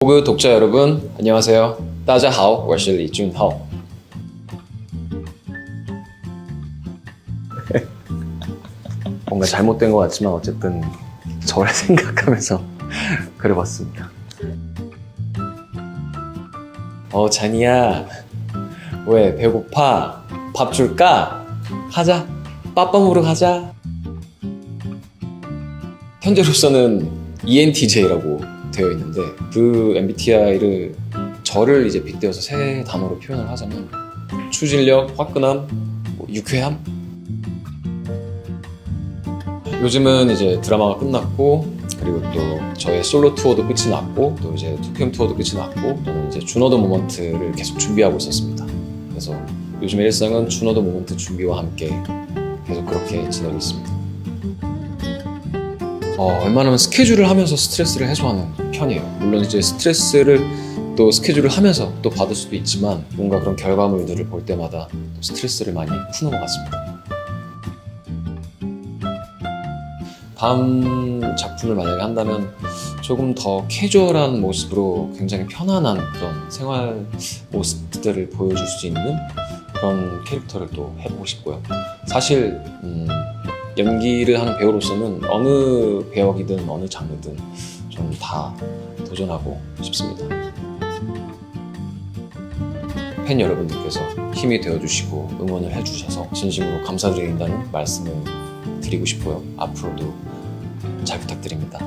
보그 독자 여러분, 안녕하세요. 大家好,我是李俊浩. 뭔가 잘못된 것 같지만 어쨌든 저를 생각하면서 그려봤습니다. 어, 잔이야. 왜 배고파? 밥 줄까? 하자. 빠빠 먹으러 가자. 현재로서는 E ENTJ라고 되어 있는데 그 MBTI를 저를 이제 빗대어서 세 단어로 표현을 하자면 추진력, 화끈함, 뭐 유쾌함. 요즘은 이제 드라마가 끝났고 그리고 또 저의 솔로 투어도 끝이 났고 또 이제 투캠 투어도 끝이 났고 저는 이제 준어더 모먼트를 계속 준비하고 있었습니다. 그래서 요즘의 일상은 준어더 모먼트 준비와 함께 계속 그렇게 지내고 있습니다. 어, 웬만하면 스케줄을 하면서 스트레스를 해소하는 편이에요. 물론 이제 스트레스를 또 스케줄을 하면서 또 받을 수도 있지만 뭔가 그런 결과물들을 볼 때마다 또 스트레스를 많이 푸는 것 같습니다. 다음 작품을 만약에 한다면 조금 더 캐주얼한 모습으로 굉장히 편안한 그런 생활 모습들을 보여줄 수 있는 그런 캐릭터를 또 해보고 싶고요. 사실 음, 연기를 하는 배우로서는 어느 배역이든 어느 장르든 저는 다 도전하고 싶습니다. 팬 여러분들께서 힘이 되어주시고 응원을 해주셔서 진심으로 감사드린다는 말씀을 드리고 싶어요. 앞으로도 잘 부탁드립니다.